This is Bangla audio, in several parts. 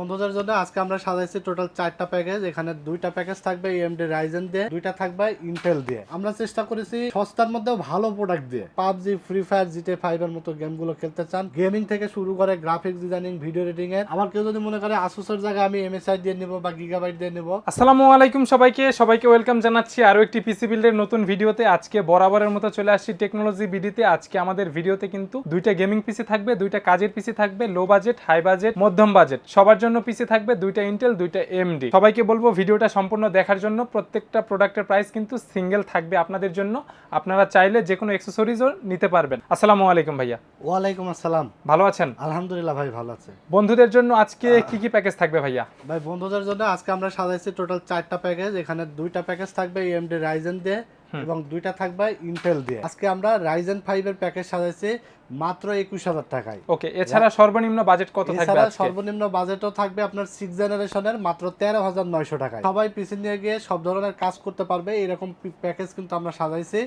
বন্ধুদের জন্য আজকে আমরা সাজাইছি টোটাল চারটা প্যাকেজ এখানে দুইটা প্যাকেজ থাকবে এমডি রাইজেন দিয়ে, দুইটা থাকবে ইন্টেল দিয়ে। আমরা চেষ্টা করেছি সস্তার মধ্যেও ভালো প্রোডাক্ট দিয়ে। PUBG free fire GTA five এর মতো গেমগুলো খেলতে চান। গেমিং থেকে শুরু করে গ্রাফিক্স ডিজাইনিং ভিডিও এডিটিং এর। আবার কেউ যদি মনে করে আসুসের জায়গায় আমি এমএসআই দিয়ে নিব বা গিগাবাইট দিয়ে নিব। আসসালামু আলাইকুম সবাইকে। সবাইকে ওয়েলকাম জানাচ্ছি আরও একটি পিসি বিল্ডের নতুন ভিডিওতে আজকে বরাবরের মতো চলে আসছি টেকনোলজি বিডিতে। আজকে আমাদের ভিডিওতে কিন্তু দুইটা গেমিং পিসি থাকবে, দুইটা কাজের পিসি থাকবে লো বাজেট হাই বাজেট মধ্যম বাজেট সবার জন্য পিসি থাকবে দুইটা ইন্টেল দুইটা এমডি সবাইকে বলব ভিডিওটা সম্পূর্ণ দেখার জন্য প্রত্যেকটা প্রোডাক্টের প্রাইস কিন্তু সিঙ্গেল থাকবে আপনাদের জন্য। আপনারা চাইলে যে কোনো অ্যাক্সেসরিজও নিতে পারবেন। আসসালামু আলাইকুম ভাইয়া। ওয়ালাইকুম আসসালাম। ভালো আছেন? আলহামদুলিল্লাহ ভাই ভালো আছে। বন্ধুদের জন্য আজকে কি কি প্যাকেজ থাকবে ভাইয়া? ভাই বন্ধুদের জন্য আজকে আমরা সাজাইছি টোটাল চারটা প্যাকেজ এখানে দুইটা প্যাকেজ থাকবে এমডি রাইজেন দিয়ে এবং দুইটা থাকবে ইন্টেল দিয়ে। আজকে আমরা রাইজেন ফাইভ এর প্যাকেজ সাজাইছি। মাত্র একুশ হাজার টাকায়। ওকে এছাড়া সর্বনিম্ন বাজেট কত থাকবে সর্বনিম্ন বাজেটও থাকবে আপনার সিক্স জেনারেশনের মাত্র তেরো হাজার নয়শো টাকায়। সবাই পিসি নিয়ে গিয়ে সব ধরনের কাজ করতে পারবে এরকম প্যাকেজ কিন্তু আমরা সাজাইছি।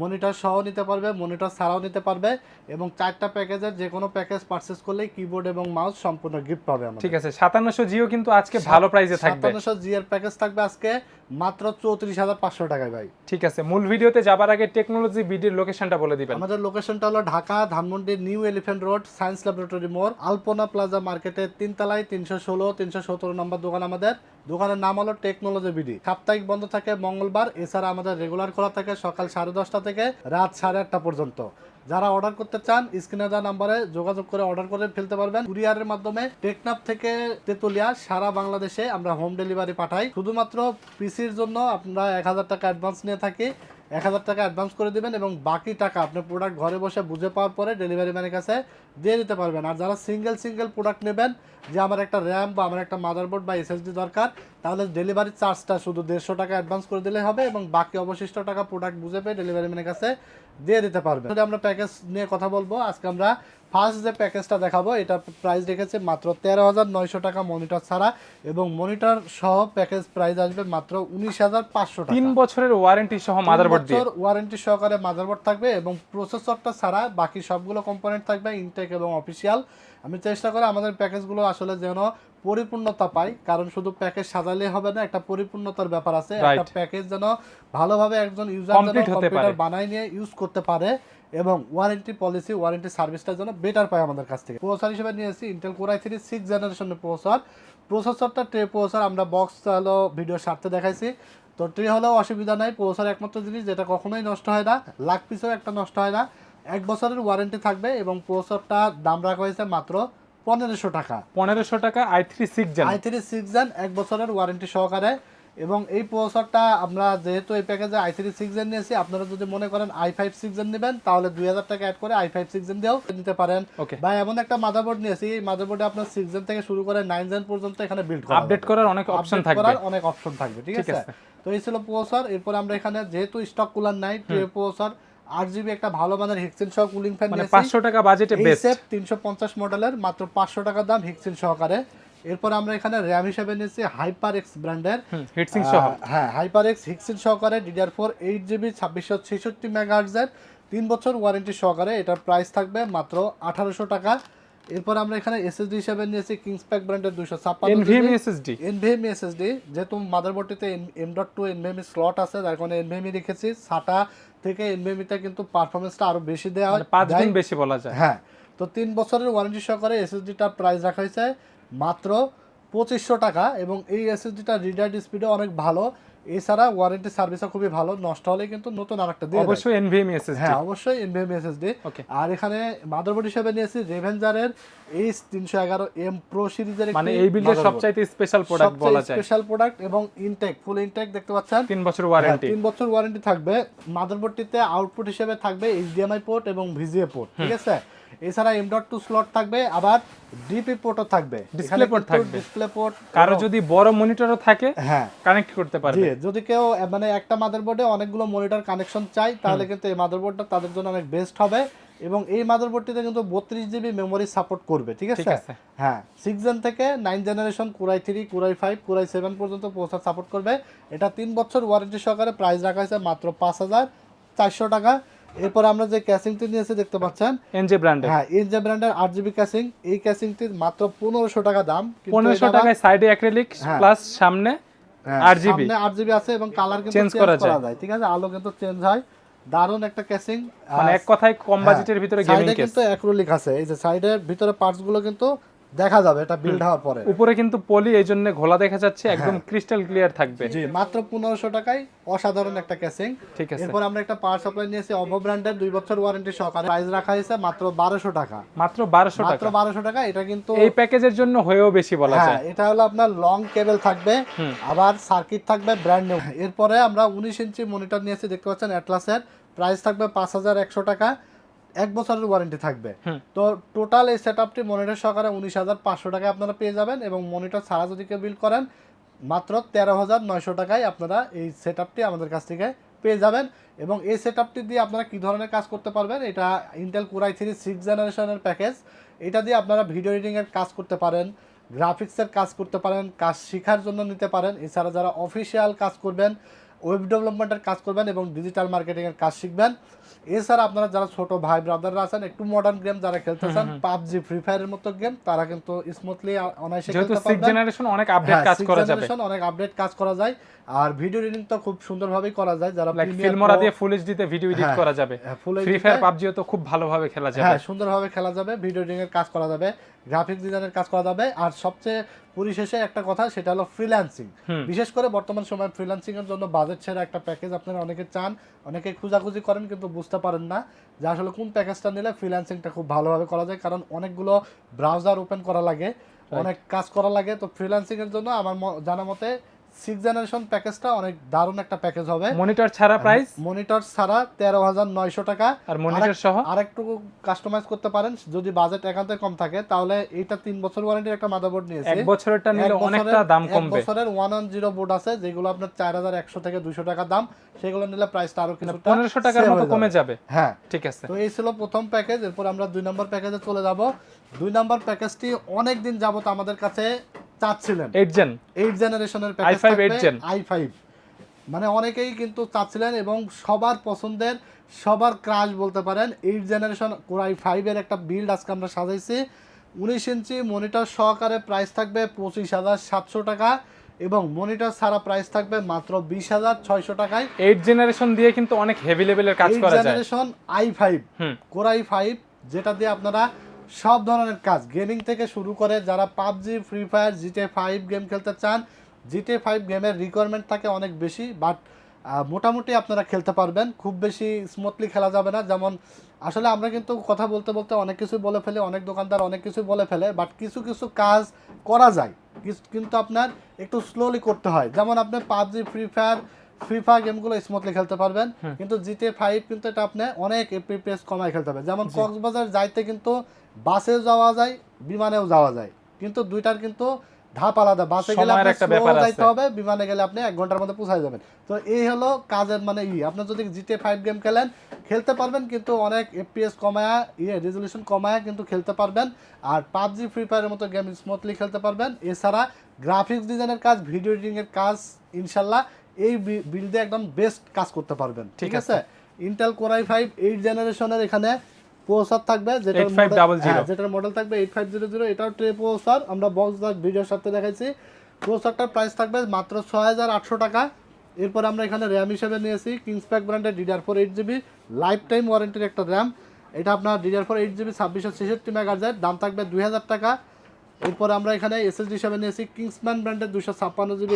মনিটর সহ নিতে পারবে মনিটর ছাড়াও নিতে পারবে এবং চারটা প্যাকেজের যে কোনো প্যাকেজ পারচেস করলেই কিবোর্ড এবং মাউস সম্পূর্ণ গিফট পাবে আমাদের। ঠিক আছে সাতান্নশো জিও কিন্তু আজকে ভালো প্রাইসে থাকবে। সাতান্নশো জি এর প্যাকেজ থাকবে আজকে মাত্র চৌত্রিশ হাজার পাঁচশো টাকায় ভাই। ঠিক আছে মূল ভিডিওতে যাবার আগে টেকনোলজি বিডির লোকেশনটা বলে দিবেন। আমাদের লোকেশনটা হলো Dhaka Dhanmondi new elephant road, science laboratory মোড়, আলপনা প্লাজা মার্কেটের তিনতলায় তিনশো ষোলো, তিনশো সতেরো নম্বর দোকান আমাদের। দোকানের নাম হলো টেকনোলজি বিডি। সাপ্তাহিক বন্ধ থাকে মঙ্গলবার, এছাড়া আমাদের রেগুলার খোলা থাকে সকাল সাড়ে দশটা থেকে রাত সাড়ে আটটা পর্যন্ত। যারা অর্ডার করতে চান, স্ক্রিনে দেওয়া নাম্বারে যোগাযোগ করে অর্ডার করে ফেলতে পারবেন। কুরিয়ারের মাধ্যমে টেকনাফ থেকে তেতুলিয়া, সারা বাংলাদেশে আমরা হোম ডেলিভারি পাঠাই। শুধুমাত্র পিসির জন্য আমরা এক হাজার টাকা অ্যাডভান্স নিয়ে থাকি। এক হাজার টাকা অ্যাডভান্স করে দেবেন এবং বাকি টাকা আপনার প্রোডাক্ট ঘরে বসে বুঝে পাওয়ার পরে ডেলিভারি ম্যানের কাছে দিয়ে দিতে পারবেন। আর যারা সিঙ্গেল সিঙ্গেল প্রোডাক্ট নেবেন, যে আমার একটা র্যাম বা আমার একটা মাদারবোর্ড বা এসএসডি দরকার, তাহলে ডেলিভারি চার্জটা শুধু দেড়শো টাকা অ্যাডভান্স করে দিলে হবে এবং বাকি অবশিষ্ট টাকা প্রোডাক্ট বুঝে পেয়ে ডেলিভারি ম্যানের কাছে দিয়ে দিতে পারবেন। আমরা প্যাকেজ নিয়ে কথা বলব। আজকে আমরা ফার্স্ট যে প্যাকেজটা দেখাবো এটা প্রাইস রেখেছে মাত্র তেরো হাজার নয়শো টাকা মনিটর ছাড়া এবং মনিটর সহ প্যাকেজ প্রাইস আসবে মাত্র উনিশ হাজার পাঁচশো টাকা। তিন বছরের ওয়ারেন্টি সহ মাদারবোর্ড দিয়ে? ওয়ারেন্টি সহকারে মাদারবোর্ড থাকবে এবং প্রসেসরটা ছাড়া বাকি সবগুলো কম্পোনেন্ট থাকবে ইনটেক এবং অফিসিয়াল আমি চেষ্টা করি আমাদের প্যাকেজগুলো আসলে যেন পরিপূর্ণতা পাই কারণ শুধু প্যাকেজ সাজালে হবে না একটা পরিপূর্ণতার ব্যাপার আছে। একটা প্যাকেজ যেন ভালোভাবে একজন ইউজার যেন কম্পিউটার বানাই নিয়ে ইউজ করতে পারে এবং ওয়ারেন্টি পলিসি ওয়ারেন্টি সার্ভিসটা যেন বেটার পায় আমাদের কাছ থেকে। প্রসেসর হিসেবে নিয়েছি Intel core I three six জেনারেশনের প্রসেসর প্রসেসরটা ট্রে প্রসেসর আমরা বক্স হলো ভিডিও স্বার্থে দেখাইছি। তো ট্রে হলেও অসুবিধা নাই প্রসেসর একমাত্র জিনিস যেটা কখনোই নষ্ট হয় না লাখ পিসেও একটা নষ্ট হয় না। এক বছরের ওয়ারেন্টি থাকবে এবং প্রসেসরটা দাম রাখা হয়েছে মাত্র পনেরোশো টাকা। পনেরোশো টাকা I three six gen I three six gen এক বছরের ওয়ারেন্টি সহকারে। এবং এই প্রসেসরটা আমরা যেহেতু এই প্যাকেজে আই থ্রি সিক্স জেন নিয়েছি আপনারা যদি মনে করেন আই ফাইভ সিক্স জেন নেবেন তাহলে দুই হাজার টাকা অ্যাড করে আই ফাইভ সিক্স জেন দিয়েও নিতে পারেন। ওকে বা এমন একটা মাদারবোর্ড নিয়েছি এই মাদারবোর্ডে আপনার সিক্স জেন থেকে শুরু করে নাইন জেন পর্যন্ত এখানে বিল্ড করা আপডেট করার অনেক অপশন থাকবে। করার অনেক অপশন থাকবে ঠিক আছে। তো এই ছিল প্রসেসর এরপর আমরা এখানে যেহেতু স্টক কুলার নাই প্রসেসর আট জিবি একটা ভালো মানের হিক্সিন সহ কুলিং ফ্যান মানে পাঁচশো টাকা বাজেটে সেট তিনশো পঞ্চাশ মডেলের মাত্র পাঁচশো টাকা দাম হিক্সিন সহকারে। এরপর আমরা এখানে র্যাম হিসেবে নিয়েছি হাইপার এক্স ব্র্যান্ডের হিটসিং সহ। হ্যাঁ হাইপার এক্স সহকারে ডিডিআর ফোর এইট জিবি ছাব্বিশশো ছেষট্টি মেগাহার্জের তিন বছর ওয়ারেন্টি সহকারে এটার প্রাইস থাকবে মাত্র আঠারোশো টাকা। এরপর আমরা এখানে এসএসডি হিসেবে নিয়েছি কিংস প্যাক ব্র্যান্ডের দুশো ছাপ্পান্ন এনভিএমই এসএসডি এনভিএমই এসএসডি যেহেতু মাদারবোর্ডটিতে M dot two NVMe slot আছে যার কারণে এনভিএমই রেখেছি সাটা থেকে এনভিএমইতে কিন্তু পারফরমেন্সটা আরও বেশি দেওয়া হয় পাঁচ দিন গুণ বেশি বলা যায়। হ্যাঁ তো তিন বছরের ওয়ারেন্টি সহকারে এসএসডিটা প্রাইস রাখা হয়েছে মাত্র পঁচিশশো টাকা এবং এই এসএসডিটা রিডার স্পিডও অনেক ভালো। এছাড়া ওয়ারেন্টি সার্ভিসও খুবই ভালো। নষ্ট হলে কিন্তু নতুন আরেকটা দিয়ে অবশ্যই এনভিএমই এসএসডি হ্যাঁ অবশ্যই এনভিএম এসএসডি. আর এখানে মাদারবোর্ড হিসেবে নিয়েছি রেভেঞ্জারের এইচ তিনশো এগারো এম প্রো সিরিজের মানে এই বিল্ডের সবচাইতে স্পেশাল প্রোডাক্ট বলা যায়। স্পেশাল প্রোডাক্ট এবং ইনটেক ফুল ইনটেক দেখতে পাচ্ছেন? তিন বছর হ্যাঁ, ওয়ারেন্টি তিন বছর ওয়ারেন্টি থাকবে। মাদারবোর্ডটিতে আউটপুট হিসেবে থাকবে এইচডিএমআই পোর্ট এবং ভিজিএ পোর্ট ঠিক আছে? এছাড়া এম ডট টু স্লট থাকবে আবার ডিপি পোর্টও থাকবে। Display port থাকবে। ডিসপ্লে পোর্ট কারও যদি বড় মনিটরও থাকে হ্যাঁ। কানেক্ট করতে জি পারবে যদি কেউ মানে একটা মাদারবোর্ডে অনেকগুলো মনিটর কানেকশন চাই তাহলে কিন্তু এই মাদারবোর্ডটা তাদের জন্য অনেক বেস্ট হবে এবং এই মাদারবোর্ডটিতে কিন্তু বত্রিশ জিবি মেমোরি সাপোর্ট করবে ঠিক আছে। হ্যাঁ সিক্স জেন থেকে nine generation core i three core i five core i seven পর্যন্ত প্রসেসর সাপোর্ট করবে। এটা তিন বছর ওয়ারেন্টি সহকারে প্রাইস রাখা হয়েছে মাত্র পাঁচ হাজার চারশো টাকা। এরপর আমরা যে ক্যাসিংটি নিয়েছি দেখতে পাচ্ছেন? এনজে ব্র্যান্ডের। হ্যাঁ এনজে ব্র্যান্ডের আট জিবি ক্যাসিং। এই ক্যাসিংটি মাত্র পনেরোশো টাকা দাম। পনেরোশো টাকায় সাইডে অ্যাক্রিলিক হ্যাঁ। প্লাস সামনে হ্যাঁ, আট জিবি। আট জিবি আছে এবং কালার কিন্তু চেঞ্জ করা যায়। ঠিক আছে? আলো কিন্তু চেঞ্জ হয়। দারুণ একটা ক্যাসিং। মানে এক কথায় কম বাজেটের ভিতরে গেমিং সাইডে কেস কিন্তু অ্যাক্রিলিক আছে। এই যে সাইডের ভিতরে পার্টসগুলো কিন্তু দেখা যাবে এটা বিল্ড হওয়ার পরে। উপরে কিন্তু পলি এই জন্য ঘোলা দেখা যাচ্ছে হ্যাঁ। একদম ক্রিস্টাল ক্লিয়ার থাকবে। জি মাত্র পনেরোশো টাকায় অসাধারণ একটা ক্যাসিং ঠিক আছে। এরপর আমরা একটা পাওয়ার সাপ্লাই নিয়েছি অভো ব্র্যান্ডের দুই বছর ওয়ারেন্টি সহকারে। প্রাইস রাখা হয়েছে মাত্র বারোশো টাকা। মাত্র বারোশো মাত্র বারোশো টাকা এটা কিন্তু এই প্যাকেজের জন্য হয়েও বেশি বলা হ্যাঁ যায়। এটা হলো আপনার লং কেবল থাকবে আবার সার্কিট থাকবে ব্র্যান্ড নিউ এরপরে আমরা উনিশ ইঞ্চি মনিটর নিয়েছি দেখতে পাচ্ছেন অ্যাটলাসের প্রাইস থাকবে পাঁচ হাজার একশো টাকা। এক বছরের ওয়ারেন্টি থাকবে। তো টোটাল এই সেট আপটি মনিটর সহকারে উনিশ হাজার পাঁচশো টাকায় আপনারা পেয়ে যাবেন এবং মনিটর ছাড়া যদি কেউ বিল করেন মাত্র তেরো হাজার নয়শো টাকায় আপনারা এই সেট আপটি আমাদের কাছ থেকে পেয়ে যাবেন। এবং এই সেট আপটি দিয়ে আপনারা কী ধরনের কাজ করতে পারবেন এটা Intel core i three six জেনারেশনের প্যাকেজ এটা দিয়ে আপনারা ভিডিও এডিটিংয়ের কাজ করতে পারেন গ্রাফিক্সের কাজ করতে পারেন কাজ শেখার জন্য নিতে পারেন। এছাড়া যারা অফিসিয়াল কাজ করবেন ওয়েব ডেভেলপমেন্টের কাজ করবেন এবং ডিজিটাল মার্কেটিংয়ের কাজ শিখবেন। এছাড়া আপনারা যারা ছোট ভাই ব্রাদাররা আছেন একটু মডার্ন গেম যারা খেলতে চান পাবজি ফ্রি ফায়ারের মতো গেম তারা কিন্তু স্মুথলি অনায়াসে যেহেতু খেলতে সিক্স পারবেন। জেনারেশন অনেক আপডেট হ্যাঁ, কাজ করা যাবে। অনেক আপডেট কাজ করা যায়। আর ভিডিও এডিটিং তো খুব সুন্দরভাবেই করা যায়। যারা ফিল্মরা দিয়ে ফুল এইচডিতে ভিডিও এডিট হ্যাঁ, করা যাবে। হ্যাঁ, ফ্রি ফায়ার পাবজিও তো খুব ভালোভাবে খেলা যাবে। হ্যাঁ সুন্দরভাবে খেলা যাবে। ভিডিও এডিটিং এর কাজ করা যাবে। গ্রাফিক্স ডিজাইনের কাজ করা যাবে। আর সবচেয়ে পরিশেষে একটা কথা সেটা হলো ফ্রিল্যান্সিং বিশেষ করে বর্তমান সময় ফ্রিল্যান্সিং এর জন্য বাজেট ছেড়ে একটা প্যাকেজ আপনারা অনেকে চান অনেকে খোঁজাখুঁজি করেন কিন্তু বুঝতে পারেন না যে আসলে কোন প্যাকেজটা নিলে ফ্রিল্যান্সিংটা খুব ভালোভাবে করা যায় কারণ অনেকগুলো ব্রাউজার ওপেন করা লাগে অনেক কাজ করা লাগে। তো ফ্রিল্যান্সিং এর জন্য আমার জানা মতে সিক্স জেনারেশন প্যাকেজটা অনেক দারুণ একটা প্যাকেজ হবে। মনিটর ছাড়া প্রাইস মনিটর ছাড়া তেরো হাজার নয়শো টাকা। আর মনিটর সহ? আরেকটু কাস্টমাইজ করতে পারেন যদি বাজেট একান্তই কম থাকে তাহলে এইটা তিন বছর ওয়ারেন্টির একটা মাদারবোর্ড নিয়েছে। এক বছরেরটা নিলে অনেকটা দাম এক বছরের ওয়ান জিরো বোর্ড আছে যেগুলো আপনার চার হাজার একশো থেকে দুইশো টাকা দাম সেগুলো নিলে প্রাইসটা আরও কিছু পনেরোশো টাকার মতো কমে যাবে। হ্যাঁ। ঠিক আছে। তো এই ছিল প্রথম প্যাকেজ এরপর আমরা দুই নম্বর প্যাকেজে চলে যাব। দুই নম্বর প্যাকেজটি অনেক দিন যাবত আমাদের কাছে চাচ্ছিলেন। এইট জেন এইট জেনারেশনের package i5 eight gen। I five মানে অনেকেই কিন্তু চাচ্ছিলেন এবং সবার পছন্দের সবার ক্রাশ বলতে পারেন এইট জেনারেশন কোরাই ফাইভের একটা বিল্ড আজকে আমরা সাজাইছি। উনিশ ইঞ্চি মনিটর সহকারে প্রাইস থাকবে পঁচিশ হাজার সাতশো টাকা এবং মনিটর ছাড়া প্রাইস থাকবে মাত্র বিশ হাজার ছয়শো টাকায়। এইট জেনারেশন দিয়ে কিন্তু অনেক হেভি লেভেলের কাজ করা যায়। Generation I five core i five যেটা দিয়ে আপনারা সব ধরনের কাজ। গেমিং থেকে শুরু করে যারা PUBG free fire GTA five game খেলতে চান জিটে ফাইভ গেমের রিকোয়ারমেন্ট থাকে অনেক বেশি বাট মোটামুটি আপনারা খেলতে পারবেন। খুব বেশি স্মুথলি খেলা যাবে না। যেমন আসলে আমরা কিন্তু কথা বলতে বলতে অনেক কিছু বলে ফেলে অনেক দোকানদার অনেক কিছু বলে ফেলে বাট কিছু কিছু কাজ করা যায়। কিন্তু আপনার একটু স্লোলি করতে হয়। যেমন আপনি PUBG free fire free fire গেমগুলো স্মুথলি খেলতে পারবেন। কিন্তু জিতে ফাইভ কিন্তু এটা আপনি অনেক এফপিএস কমায় খেলতে হবে। যেমন কক্সবাজার যাইতে কিন্তু বাসে যাওয়া যায় বিমানেও যাওয়া যায়। কিন্তু দুইটার কিন্তু ধাপ আলাদা। বাসে গেলে সময়ের আপনি একটা ব্যাপার আছে। যাইতে হবে বিমানে গেলে আপনি এক ঘণ্টার মধ্যে পৌঁছায় যাবেন। তো এই হলো কাজের মানে ই। আপনি যদি জিতে ফাইভ গেম খেলেন খেলতে পারবেন কিন্তু অনেক এফপিএস কমায়া ইয়ে রেজলিউশন কমায়া কিন্তু খেলতে পারবেন। আর পাবজি ফ্রি ফায়ারের মতো গেম স্মুথলি খেলতে পারবেন। এছাড়া গ্রাফিক্স ডিজাইনের কাজ ভিডিও এডিটিং এর কাজ ইনশাল্লাহ এই বিল্ডে একদম বেস্ট কাজ করতে পারবেন। ঠিক আছে। ইন্টেল কোরাই ফাইভ এইট জেনারেশনের এখানে প্রসেসর থাকবে যেটার 8500 model- হ্যাঁ, যেটার মডেল থাকবে এইট ফাইভ জিরো জিরো এটাও ট্রে প্রসেসর আমরা বক্স ভিডিওর সাথে দেখাইছি। প্রসেসরটার প্রাইস থাকবে মাত্র ছয় হাজার আটশো টাকা। এরপর আমরা এখানে র্যাম হিসেবে নিয়েছি কিংসপ্যাক ব্র্যান্ডের DDR four eight GB life time ওয়ারেন্টির একটা র্যাম এটা আপনার ডিডিআর ফোর এইট জিবি ছাব্বিশশো ছেষট্টি মেগাজার দাম থাকবে দুই হাজার টাকা। এরপর আমরা এখানে এসএসডি হিসেবে নিয়েছি কিংসম্যান ব্র্যান্ডের দুশো ছাপ্পান্ন জিবি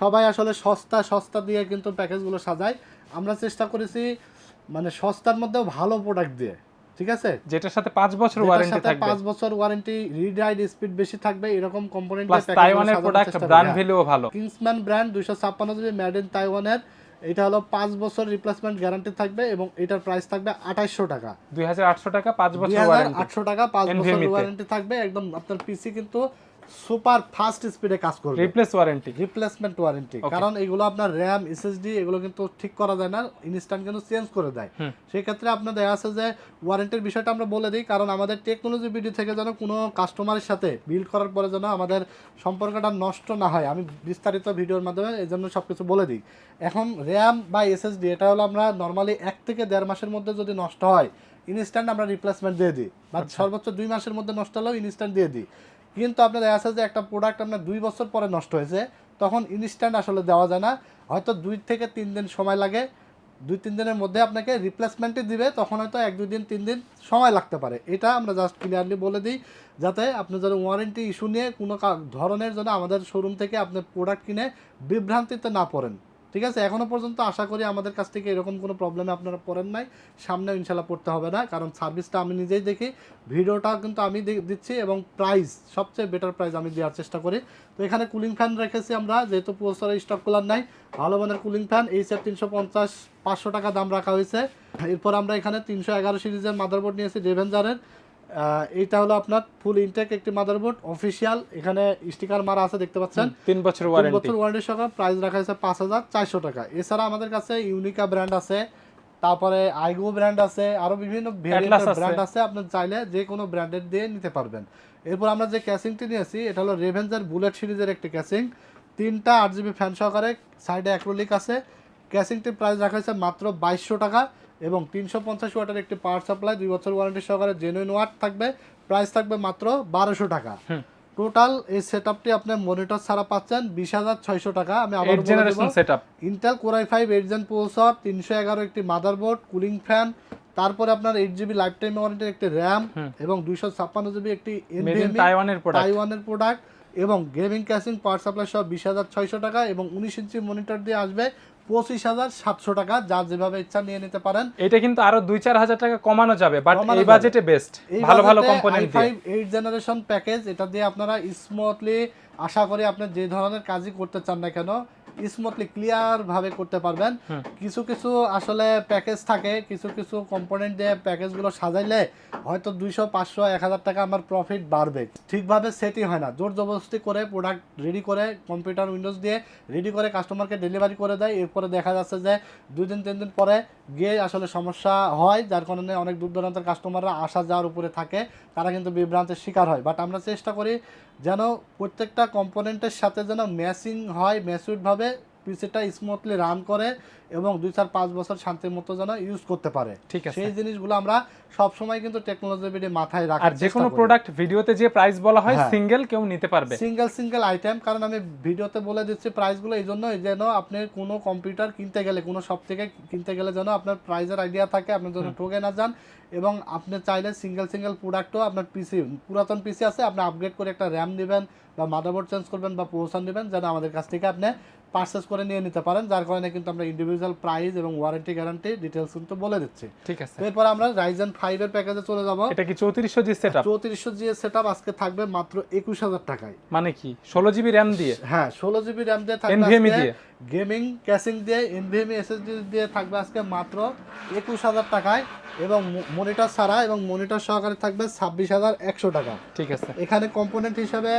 সবাই আসলে সস্তা সস্তা দিয়ে কিন্তু প্যাকেজগুলো সাজায়। আমরা চেষ্টা করেছি মানে সস্তার মধ্যেও ভালো প্রোডাক্ট দিয়ে ঠিক আছে? যেটার সাথে পাঁচ বছর যেটার ওয়ারেন্টি সাথে থাকবে। পাঁচ বছর ওয়ারেন্টি রিড রাইড স্পিড বেশি থাকবে এরকম কম্পোনেন্ট প্লাস তাইওয়ানের প্রোডাক্ট ব্র্যান্ড ভ্যালুও ভালো। কিংসম্যান ব্র্যান্ড দুইশো ছাপ্পান্ন জিবি মেড ইন তাইওয়ানের এটা হলো পাঁচ বছর রিপ্লেসমেন্ট গ্যারান্টি থাকবে এবং এটার প্রাইস থাকবে আঠাইশশো টাকা। দুই হাজার আটশো টাকা পাঁচ বছর ওয়ারেন্টি আটশো টাকা পাঁচ বছর ওয়ারেন্টি থাকবে। একদম আপনার পিসি কিন্তু সুপার ফাস্ট স্পিডে কাজ করবে। রিপ্লেস ওয়ারেন্টি রিপ্লেসমেন্ট ওয়ারেন্টি কারণ এগুলো আপনার র্যাম এসএসডি এগুলো কিন্তু ঠিক করা যায় না ইনস্ট্যান্ট কিন্তু চেঞ্জ করে দেয়। সেই ক্ষেত্রে আপনার দেখা আছে যে ওয়ারেন্টির বিষয়টা আমরা বলে দিই কারণ আমাদের টেকনোলজি ভিডিও থেকে যেন কোনো কাস্টমারের সাথে বিল্ড করার পরে যেন আমাদের সম্পর্কটা নষ্ট না হয়। আমি বিস্তারিত ভিডিওর মাধ্যমে এই জন্য সব কিছু বলে দিই। এখন র্যাম বা এসএসডি এটা হলো আমরা নর্মালি এক থেকে দেড় মাসের মধ্যে যদি নষ্ট হয় ইনস্ট্যান্ট আমরা রিপ্লেসমেন্ট দিয়ে দিই। বা সর্বোচ্চ দুই মাসের মধ্যে নষ্ট হলেও ইনস্ট্যান্ট দিয়ে দিই। কিন্তু আপনার দেখা যাচ্ছে যে একটা প্রোডাক্ট আপনার দুই বছর পরে নষ্ট হয়েছে, তখন ইনস্ট্যান্ট আসলে দেওয়া যায় না। হয়তো দুই থেকে তিন দিন সময় লাগে, দুই তিন দিনের মধ্যে আপনাকে রিপ্লেসমেন্টই দিবে, তখন হয়তো এক, দুই দিন, তিন দিন সময় লাগতে পারে। এটা আমরা জাস্ট ক্লিয়ারলি বলে দিই, যাতে আপনি যেন ওয়ারেন্টি ইস্যু নিয়ে কোনো ধরনের যেন আমাদের শোরুম থেকে আপনি প্রোডাক্ট কিনে বিভ্রান্তিতে না পড়েন। ঠিক আছে? এখনও পর্যন্ত আশা করি আমাদের কাছ থেকে এরকম কোনো প্রবলেমে আপনারা পড়েন নাই। সামনে ইনশাল্লাহ পড়তে হবে না, কারণ সার্ভিসটা আমি নিজেই দেখি ভিডিওটা কিন্তু আমি দিচ্ছি এবং প্রাইস সবচেয়ে বেটার প্রাইস আমি দেওয়ার চেষ্টা করি। তো এখানে কুলিং ফ্যান রেখেছি আমরা, যেহেতু প্রসেসরের স্টক কুলার নাই, ভালো মানের কুলিং ফ্যান এই সেট তিনশো পঞ্চাশ, পাঁচশো টাকা দাম রাখা হয়েছে। এরপর আমরা এখানে তিনশো এগারো সিরিজের মাদারবোর্ড নিয়েছি রেভেঞ্জারের এইটা হলো আপনার ফুল ইনটেক একটি মাদারবোর্ড অফিসিয়াল এখানে স্টিকার মারা আছে দেখতে পাচ্ছেন। তিন বছর ওয়ারেন্টি বছর ওয়ারেন্টি সহ প্রাইস রাখা হয়েছে পাঁচ হাজার চারশো টাকা। এছাড়া আমাদের কাছে ইউনিকা ব্র্যান্ড আছে তারপরে আইগো ব্র্যান্ড আছে আরও বিভিন্ন ব্র্যান্ড আছে। আপনি চাইলে যে কোনো ব্র্যান্ডের দিয়ে নিতে পারবেন। এরপর আমরা যে ক্যাসিংটি নিয়েছি এটা হলো রেভেঞ্জার বুলেট সিরিজের একটি ক্যাসিং তিনটা আট জিবি ফ্যান সহকারে সাইডে অ্যাক্রোলিক আছে ক্যাসিংটির প্রাইস রাখা হয়েছে মাত্র বাইশশো টাকা এবং তিনশো পঞ্চাশ ওয়াটের একটি পাওয়ার সাপ্লাই দুই বছর ওয়ারেন্টি সহকারে জেনুইন ওয়াট থাকবে প্রাইস থাকবে মাত্র বারোশো টাকা। টোটাল এই সেট সেটআপটি আপনি মনিটর ছাড়া পাচ্ছেন বিশ হাজার ছয়শো টাকা। আমি আবার generation setup Intel core i five eight gen processor তিনশো এগারো একটি মাদারবোর্ড কুলিং ফ্যান তারপরে আপনার এইট জিবি লাইফ টাইম ওয়ারেন্টির একটি র্যাম এবং দুইশো ছাপ্পান্ন জিবি একটি তাইওয়ানের প্রোডাক্ট তাইওয়ানের প্রোডাক্ট এবং গেমিং ক্যাসিং পাওয়ার সাপ্লাই সহ বিশ হাজার ছয়শো টাকা এবং উনিশ ইঞ্চি মনিটর দিয়ে আসবে। পঁচিশ হাজার সাতশো টাকা যার যেভাবে ইচ্ছা নিয়ে নিতে পারেন। এটা কিন্তু আরও দুই চার হাজার টাকা কমানো যাবে বাট এই বাজেটে বেস্ট ভালো ভালো company five eight generation package এটা দিয়ে আপনারা স্মুথলি আশা করি আপনি যে ধরনের কাজই করতে চান না কেন স্মুথলি ক্লিয়ার ভাবে করতে পারবেন। কিছু কিছু আসলে প্যাকেজ থাকে কিছু কিছু কম্পোনেন্ট দিয়ে প্যাকেজগুলো সাজাইলে হয়তো দুইশো পাঁচশো এক হাজার টাকা আমার প্রফিট বাড়বে। ঠিকভাবে সেটই হয় না। জোর জবরদস্তি করে প্রোডাক্ট রেডি করে কম্পিউটার উইন্ডোজ দিয়ে রেডি করে কাস্টমারকে ডেলিভারি করে দেয়। এরপরে দেখা যাচ্ছে যে দুই দিন তিন দিন পরে গিয়ে আসলে সমস্যা হয় যার কারণে অনেক দূর দূরান্তের কাস্টমাররা আসা যাওয়ার উপরে থাকে। তারা কিন্তু বিভ্রান্তের শিকার হয়। বাট আমরা চেষ্টা করি যেন প্রত্যেকটা কম্পোনেন্টের সাথে যেন ম্যাচিং হয় ম্যাচুরভাবে পিসিটা স্মুথলি রান করে এবং দুই চার পাঁচ বছর শান্তির মতো যেন ইউজ করতে পারে। ঠিক আছে। সেই জিনিসগুলো আমরা সব সময় কিন্তু টেকনোলজি বিডি মাথায় রাখি আর যে কোনো প্রোডাক্ট ভিডিওতে যে প্রাইস বলা হয় হ্যাঁ। সিঙ্গেল কেউ নিতে পারবে। সিঙ্গেল সিঙ্গেল আইটেম কারণ আমি ভিডিওতে বলে দিচ্ছি প্রাইসগুলো এই জন্য যেন আপনি কোনো কম্পিউটার কিনতে গেলে কোনো শপ থেকে কিনতে গেলে যেন আপনার প্রাইসের আইডিয়া থাকে আপনি যেন ঠকে না যান এবং আপনি চাইলে সিঙ্গেল সিঙ্গেল প্রোডাক্টও আপনার পিসি পুরাতন পিসি আছে আপনি আপগ্রেড করে একটা র্যাম নেবেন বা মাদারবোর্ড চেঞ্জ করবেন বা প্রোসেসর নেবেন যেন আমাদের কাছ থেকে আপনি পারচেস করে নিয়ে নিতে পারেন যার কারণে কিন্তু আমরা ইন্ডিভিজুয়াল প্রাইস এবং ওয়ারেন্টি গ্যারান্টি ডিটেলস কিন্তু বলে দিচ্ছি। ঠিক আছে। এরপর আমরা রাইজেন ফাইভের প্যাকেজে চলে যাব। এটা কি চৌত্রিশশো জি সেটআপ চৌত্রিশশো জিএস সেট আজকে থাকবে মাত্র একুশ হাজার টাকায়। মানে কি? ষোলো জিবি র্যাম দিয়ে? হ্যাঁ ষোলো জিবি র্যাম দিয়ে থাকবে আজকে দিয়ে? গেমিং ক্যাসিং দিয়ে এনভিএমই এসএসডি দিয়ে থাকবে আজকে মাত্র একুশ হাজার টাকায় এবং মনিটর ছাড়া এবং মনিটর সহকারে থাকবে ছাব্বিশ হাজার একশো টাকা। ঠিক আছে। এখানে কম্পোনেন্ট হিসেবে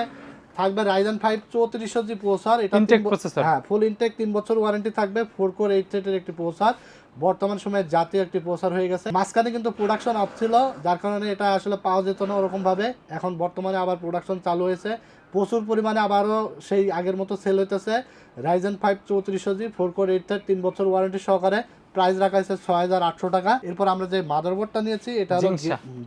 থাকবে রাইজেন ফাইভ চৌত্রিশশো জি প্রসার এটা ব- processor। হ্যাঁ ফুল ইনটেক তিন বছর ওয়ারেন্টি থাকবে ফোর কোর এইট থ্রেটের একটি প্রসার বর্তমান সময়ে জাতীয় একটি প্রসার হয়ে গেছে। মাঝখানে কিন্তু প্রোডাকশন অফ ছিল যার কারণে এটা আসলে পাওয়া যেত না ওরকম ভাবে এখন বর্তমানে আবার প্রোডাকশন চালু হয়েছে। প্রচুর পরিমাণে আবারও সেই আগের মতো সেল হইতেছে। রাইজেন ফাইভ চৌত্রিশশো G four core eight thread তিন বছর ওয়ারেন্টি সহকারে। প্রাইস রাখা হয়েছে ছয় হাজার আটশো টাকা। এরপর আমরা যে মাদারবোর্ডটা নিয়েছি এটা হলো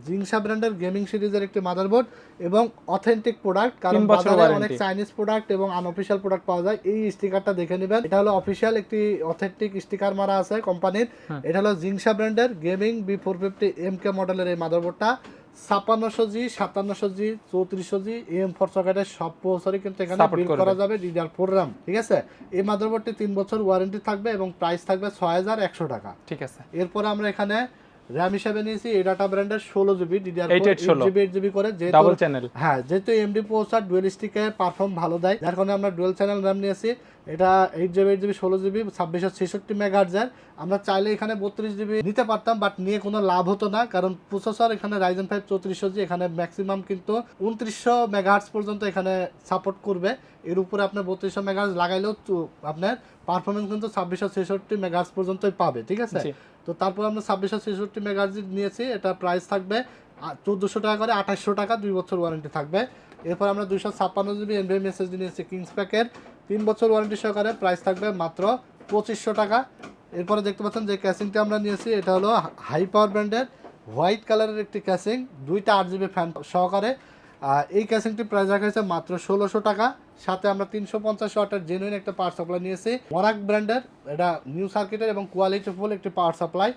জিংসা। ব্র্যান্ডের গেমিং সিরিজের একটি মাদারবোর্ড এবং অথেন্টিক প্রোডাক্ট কারণ বাজারে অনেক চাইনিজ প্রোডাক্ট এবং আনঅফিসিয়াল প্রোডাক্ট পাওয়া যায়। এই স্টিকারটা দেখে নেবেন। এটা হলো অফিসিয়াল একটি অথেন্টিক স্টিকার মারা আছে কোম্পানির এটা হলো জিংসা ব্র্যান্ডের gaming B four fifty M K মডেলের এই মাদারবোর্ডটা। ছাপ্পান্নশো জি সাতান্নশো জি চৌত্রিশশো জি এম ফোর সকেটের সব প্রসেসরই কিন্তু এখানে বিল করা যাবে ডিডিআর ফোর র্যাম ঠিক আছে? এই মাদারবোর্ডটি তিন বছর ওয়ারেন্টি থাকবে এবং প্রাইস থাকবে ছয় হাজার একশো টাকা। ঠিক আছে। এরপরে আমরা এখানে র্যাম হিসাবে নিয়েছি এডাটা ব্র্যান্ডের ষোলো GB DDR GB eight GB করে যেহেতু চ্যানেল হ্যাঁ যেহেতু এমডি প্রসার ডুয়েল স্টিকে পারফর্ম ভালো দেয় যার কারণে আমরা ডুয়েল চ্যানেল র্যাম নিয়েছি। এটা এইট জিবি এইট জিবি ষোলো জিবি ছাব্বিশশো ছেষট্টি মেগাহার্জের আমরা চাইলে এখানে বত্রিশ জিবি নিতে পারতাম বাট নিয়ে কোনো লাভ হতো না কারণ প্রসেসর এখানে রাইজেন ফাইভ চৌত্রিশশো জি এখানে ম্যাক্সিমাম কিন্তু উনত্রিশশো মেগাহার্জ পর্যন্ত এখানে সাপোর্ট করবে। এর উপরে আপনার বত্রিশশো মেগাহার্জ লাগাইলেও আপনার পারফরমেন্স কিন্তু ছাব্বিশশো ছেষট্টি মেগাহার্জ পর্যন্তই পাবে ঠিক আছে? তো তারপর আমরা ছাব্বিশশো ছেষট্টি মেগাহার্জ নিয়েছি এটা প্রাইস থাকবে চোদ্দোশো টাকা করে আঠাশশো টাকা দুই বছর ওয়ারেন্টি থাকবে। এরপর আমরা দুইশো ছাপ্পান্ন জিবি এনবিএম এসএসডি নিয়েছি কিংস প্যাকের তিন বছর ওয়ারেন্টি সহকারে প্রাইস থাকবে মাত্র পঁচিশশো টাকা। এরপরে দেখতে পাচ্ছেন যে ক্যাসিংটা আমরা নিয়েছি, এটা হলো হাই পাওয়ার ব্র্যান্ডের হোয়াইট কালারের একটি ক্যাসিং দুইটা আট জিবি ফ্যান সহকারে। এই ক্যাসিংটি প্রাইস রাখা হয়েছে মাত্র ষোলোশো টাকা। সাথে আমরা তিনশো পঞ্চাশ ওয়াটের জেনুইন একটা পাওয়ার সাপ্লাই নিয়েছি। ওয়ারাক ব্র্যান্ডের এটা নিউ সার্কিটের এবং কোয়ালিটি ফুল একটি পাওয়ার সাপ্লাই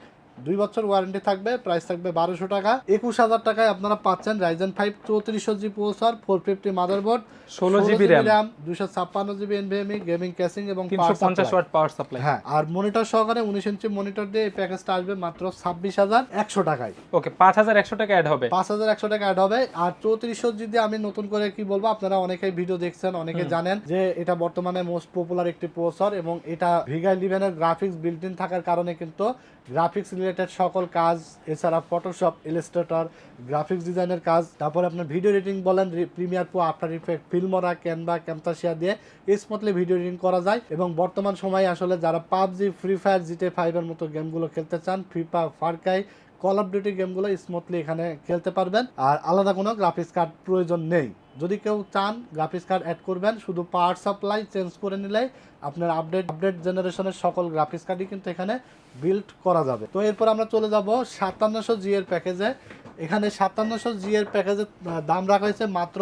দুই বছর ওয়ারেন্টি থাকবে প্রাইস থাকবে বারোশো টাকা। একুশ হাজার টাকায় আপনারা পাচ্ছেন রাইজেন ফাইভ চৌত্রিশশো G processor four fifty motherboard ষোলো জিবি র্যাম দুশো ছাপ্পান্ন জিবি এনভিএমই গেমিং ক্যাসিং এবং পঞ্চাশ ওয়াট পাওয়ার সাপ্লাই হ্যাঁ আর মনিটর সহকারে উনিশ ইঞ্চি মনিটর দিয়ে এই প্যাকেজটা আসবে মাত্র ছাব্বিশ হাজার একশো টাকায়। ওকে পাঁচ হাজার একশো টাকা অ্যাড হবে। পাঁচ হাজার একশো টাকা অ্যাড হবে। আর চৌত্রিশশো যদি আমি নতুন করে কি বলব আপনারা অনেকেই ভিডিও দেখছেন অনেকে জানেন যে এটা বর্তমানে মোস্ট পপুলার একটি প্রসেসর এবং এটা ভিগা ইলেভেনের গ্রাফিক্স বিল্ট ইন থাকার কারণে কিন্তু গ্রাফিক্স রিলেটেড সকল কাজ, এছাড়া ফটোশপ ইলাস্ট্রেটর গ্রাফিক্স ডিজাইনের কাজ, তারপরে আপনার ভিডিও এডিটিং বলেন Premiere Pro After Effect Filmora Canva Camtasia দিয়ে স্মুথলি ভিডিও এডিটিং করা যায়। এবং বর্তমান সময়ে আসলে যারা পাবজি ফ্রি ফায়ার জিটে ফাইভের মতো গেমগুলো খেলতে চান FIFA Far Cry Call of Duty গেমগুলো স্মুথলি এখানে খেলতে পারবেন। আর আলাদা কোনো গ্রাফিক্স কার্ড প্রয়োজন নেই। যদি কেউ চান গ্রাফিক্স কার্ড অ্যাড করবেন শুধু পাওয়ার সাপ্লাই চেঞ্জ করে নিলেই আপনার আপডেট আপডেট জেনারেশনের সকল গ্রাফিক্স কার্ডই কিন্তু এখানে বিল্ড করা যাবে। তো এরপর আমরা চলে যাব সাতান্নশো জি এর প্যাকেজে এখানে সাতান্নশো জি এর প্যাকেজের দাম রাখা হয়েছে মাত্র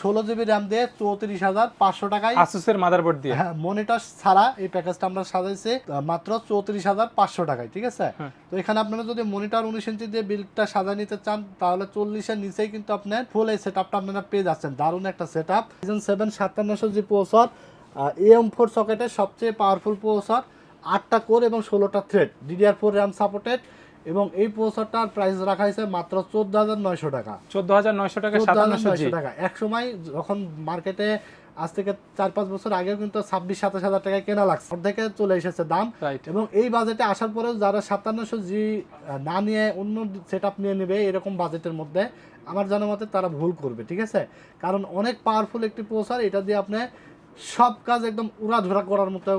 ষোলো জিবি র্যাম দিয়ে চৌত্রিশ হাজার পাঁচশো টাকায়। আসুসের মাদারবোর্ড দিয়ে? হ্যাঁ মনিটর ছাড়া এই প্যাকেজটা আমরা সাজাইছি মাত্র চৌত্রিশ হাজার পাঁচশো টাকায় ঠিক আছে? হ্যাঁ। তো এখানে আপনারা যদি মনিটর উনিশ ইঞ্চি দিয়ে বিলটা সাজা নিতে চান তাহলে চল্লিশের নিচেই কিন্তু আপনার ফুল এই সেট আপনারা পেয়ে যাচ্ছেন। দারুণ একটা সেট আপ সিজন সেভেন সাতান্নশো জি প্রসর এম ফোর সকেটের সবচেয়ে পাওয়ারফুল প্রসর আটটা কোর এবং ষোলোটা thread DDR four RAM supported এবং এই প্রসরটার প্রাইস রাখা হয়েছে মাত্র চোদ্দ হাজার নয়শো টাকা। চোদ্দ হাজার নয়শো টাকা 14,900 সাতান্নশো জি। টাকা। এক সময় যখন মার্কেটে আজ থেকে চার পাঁচ বছর আগেও কিন্তু ছাব্বিশ সাতাশ হাজার টাকায় কেনা লাগছে। অর্ধেকে চলে এসেছে দাম। এবং এই বাজেটে আসার পরেও যারা সাতান্নশো জি না নিয়ে অন্য সেট আপ নিয়ে নেবে এরকম বাজেটের মধ্যে আমার জানা মতে তারা ভুল করবে, ঠিক আছে? কারণ অনেক পাওয়ারফুল একটি প্রসার, এটা দিয়ে আপনি সব কাজ একদম উড়াধুরা করার মতো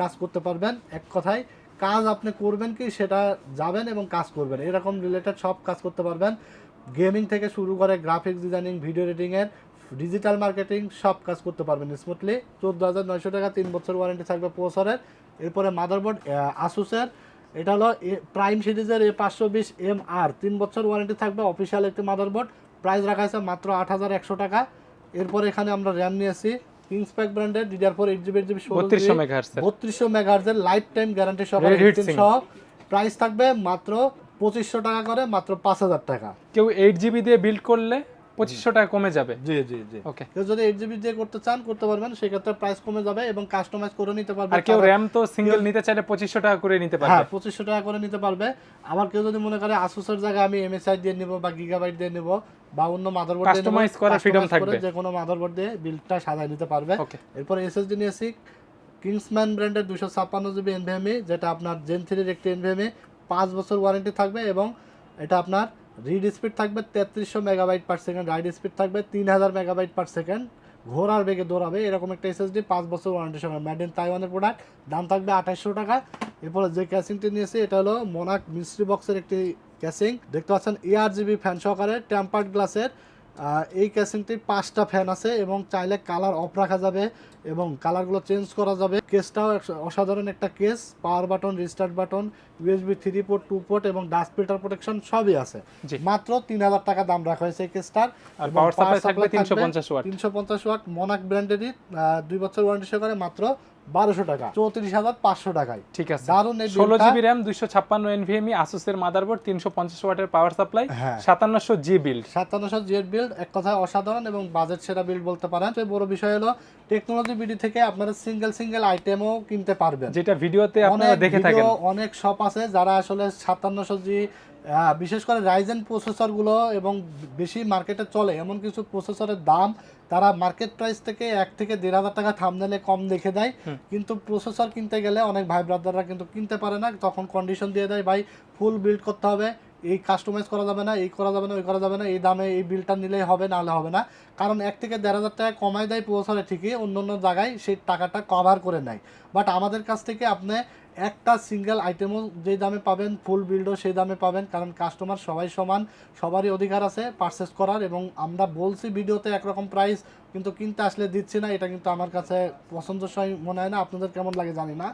কাজ করতে পারবেন, এক কথায়। কাজ আপনি করবেন কি, সেটা যাবেন এবং কাজ করবেন। এরকম রিলেটেড সব কাজ করতে পারবেন। গেমিং থেকে শুরু করে গ্রাফিক্স ডিজাইনিং ভিডিও এডিটিংয়ের ডিজিটাল মার্কেটিং সব কাজ করতে পারবেন স্মুথলি চোদ্দ হাজার নয়শো টাকা, তিন বছর ওয়ারেন্টি থাকবে প্রসেসরের এরপরে মাদারবোর্ড আসুসের এটা হলো প্রাইম সিরিজের এ পাঁচশো বিশ এম আর। তিন বছর ওয়ারেন্টি থাকবে অফিসিয়াল একটি মাদারবোর্ড প্রাইস রাখা হয়েছে মাত্র আট হাজার একশো টাকা। এরপর এখানে আমরা র্যাম নিয়েছি। কিংসপ্যাক ব্র্যান্ডের DDR four eight GB eight GB বত্রিশশো মেগাহার্জের লাইফ টাইম গ্যারান্টি সহ সহ। প্রাইস থাকবে মাত্র পঁচিশশো টাকা করে মাত্র পাঁচ হাজার টাকা। কেউ এইট জিবি দিয়ে বিল্ড করলে পঁচিশশো টাকা কমে যাবে। জি জি জি। ওকে কেউ যদি এইট জিবি দিয়ে করতে চান করতে পারবেন সেক্ষেত্রে প্রাইস কমে যাবে এবং কাস্টমাইজ করে নিতে পারবে। আর কেউ র্যাম তো সিঙ্গেল নিতে চাইলে পঁচিশশো টাকা করে নিতে হ্যাঁ পারবে পঁচিশশো টাকা করে নিতে পারবে। আবার কেউ যদি মনে করে আসুসের জায়গায় আমি এমএসআই দিয়ে নিব বা গিগাবাইট দিয়ে নিব বা অন্য মাদারবোর্ড দিয়ে নিব করার freedom থাকবে। যে কোনো মাদারবোর্ড দিয়ে বিলটা সাজায় নিতে পারবে। ওকে এরপর এসএসডি নিয়েছি কিংসম্যান ব্র্যান্ডের দুশো ছাপ্পান্ন জিবি এনভিএমই যেটা আপনার জেন থ্রির একটি এনভিএমই পাঁচ বছর ওয়ারেন্টি থাকবে এবং এটা আপনার রিড স্পিড থাকবে তেত্রিশশো megabyte per second write speed থাকবে তিন হাজার মেগাবাইট পার সেকেন্ড ঘোরার বেগে দৌড়াবে, এরকম একটা এসএসডি পাঁচ বছর ওয়ারেন্টি সঙ্গে মেড ইন তাইওয়ানের প্রোডাক্ট দাম থাকবে আঠাশশো টাকা। এরপরে যে ক্যাসিংটি নিয়েছি, এটা হলো মোনাক মিস্ট্রি বক্সের একটি ক্যাসিং দেখতে পাচ্ছেন A R G B fan সহকারে টেম্পার্ড গ্লাসের এই ক্যাসিংটির পাঁচটা ফ্যান আছে এবং চাইলে কালার অফ রাখা যাবে এবং কালারগুলো চেঞ্জ করা যাবে। কেসটাও অসাধারণ একটা case power button restart button USB three port two port এবং ডাস্ট ফিল্টার প্রোটেকশন সবই আছে। মাত্র তিন হাজার টাকা দাম রাখা হয়েছে এই কেসটার আর power supply থাকবে 350 ওয়াট। তিনশো পঞ্চাশ ওয়াট মনাক ব্র্যান্ডেরই দুই বছর ওয়ারেন্টি সহকারে মাত্র বারোশো টাকা। চৌত্রিশ হাজার পাঁচশো টাকায়। ঠিক আছে। ষোলো জিবি র্যাম দুইশো ছাপ্পান্ন এনভিএমই আসুসের মাদারবোর্ড তিনশো পঞ্চাশ ওয়াটের পাওয়ার সাপ্লাই হ্যাঁ। সাতান্নশো জি বিল্ড সাতান্নশো জেড বিল্ড এক কথায় অসাধারণ এবং বাজেট সেরা বিল্ড বলতে পারেন। তো বড় বিষয় হলো টেকনোলজি বিডি থেকে আপনারা সিঙ্গেল সিঙ্গেল আইটেমও কিনতে পারবেন। যেটা ভিডিওতে আপনারা দেখে থাকেন। অনেক শপ আছে যারা আসলে সাতান্নশো জি বিশেষ করে রাইজেন প্রসেসরগুলো এবং বেশি মার্কেটে চলে এমন কিছু প্রসেসরের দাম তারা মার্কেট প্রাইস থেকে এক থেকে দেড় হাজার টাকা থামনেলে কম দেখে দেয়। কিন্তু প্রসেসর কিনতে গেলে অনেক ভাই ব্রাদাররা কিন্তু কিনতে পারে না। তখন কন্ডিশন দিয়ে দেয় ভাই ফুল বিল্ড করতে হবে। এই কাস্টমাইজ করা যাবে না এই করা যাবে না ওই করা যাবে না। এই দামে এই বিলটা নিলেই হবে নাহলে হবে না। কারণ এক থেকে দেড় হাজার টাকা কমাই দেয় প্রসেসরে ঠিকই। অন্য অন্য জায়গায় সেই টাকাটা কভার করে নেয়। বাট আমাদের কাছ থেকে আপনি একটা সিঙ্গেল আইটেমও যে দামে পাবেন, ফুল বিল্ডও সেই দামে পাবেন, কারণ কাস্টমার সবাই সমান, সবারই অধিকার আছে পারচেস করার এবং আমরা বলছি ভিডিওতে একরকম প্রাইস কিন্তু কিনতে আসলে দিচ্ছি না, এটা কিন্তু আমার কাছে পছন্দসই মনে হয় না, আপনাদের কেমন লাগে জানি না।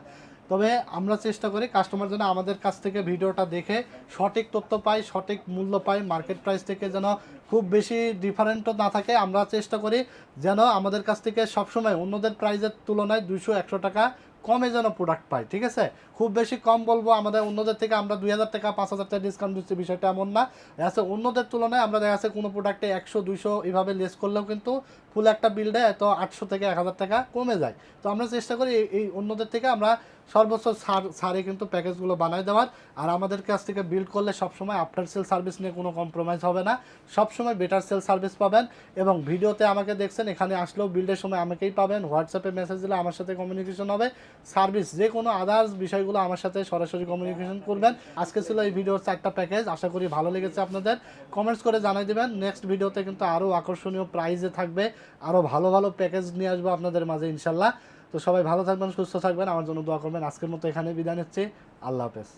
তবে আমরা চেষ্টা করি কাস্টমার যেন আমাদের কাছ থেকে ভিডিওটা দেখে সঠিক তথ্য পায়, সঠিক মূল্য পায় মার্কেট প্রাইস থেকে যেন খুব বেশি ডিফারেন্টও না থাকে, আমরা চেষ্টা করি যেন আমাদের কাছ থেকে সবসময় অন্যদের প্রাইজের তুলনায় দুশো একশো টাকা কমে যেন প্রোডাক্ট পাই ঠিক আছে? খুব বেশি কম বলব, আমাদের অন্যদের থেকে আমরা দুই হাজার টাকা, পাঁচ হাজার টাকা ডিসকাউন্ট দিচ্ছি, বিষয়টা এমন না। আছে অন্যদের তুলনায় আমরা দেখা যাচ্ছে কোনো প্রোডাক্টে একশো, দুইশো এভাবে লেস করলেও কিন্তু ফুল একটা বিল দেয়, তো আটশো থেকে এক হাজার টাকা কমে যায়। তো আমরা চেষ্টা করি এই- এই অন্যদের থেকে আমরা সর্বোচ্চ ছাড় ছাড়ে কিন্তু প্যাকেজগুলো বানাই দেওয়ার। আর আমাদের কাছ থেকে বিল্ড করলে সবসময় আফটার সেল সার্ভিস নিয়ে কোনো কম্প্রোমাইজ হবে না। সবসময় বেটার সেল সার্ভিস পাবেন এবং ভিডিওতে আমাকে দেখছেন, এখানে আসলেও বিল্ডের সময় আমাকেই পাবেন। হোয়াটসঅ্যাপে মেসেজ দিলে আমার সাথে কমিউনিকেশন হবে। সার্ভিস যে কোনো আদার্স বিষয়গুলো আমার সাথে সরাসরি কমিউনিকেশন করবেন। আজকে ছিল এই ভিডিওর চারটা প্যাকেজ আশা করি ভালো লেগেছে আপনাদের। কমেন্টস করে জানাই দেবেন। নেক্সট ভিডিওতে কিন্তু আরও আকর্ষণীয় প্রাইজে থাকবে। আরও ভালো ভালো প্যাকেজ নিয়ে আসব আপনাদের মাঝে, ইনশাল্লাহ। তো সবাই ভালো থাকবেন, সুস্থ থাকবেন। আমার জন্য দোয়া করবেন। আজকের মতো এখানে বিদায় নিচ্ছি। আল্লাহ হাফেজ।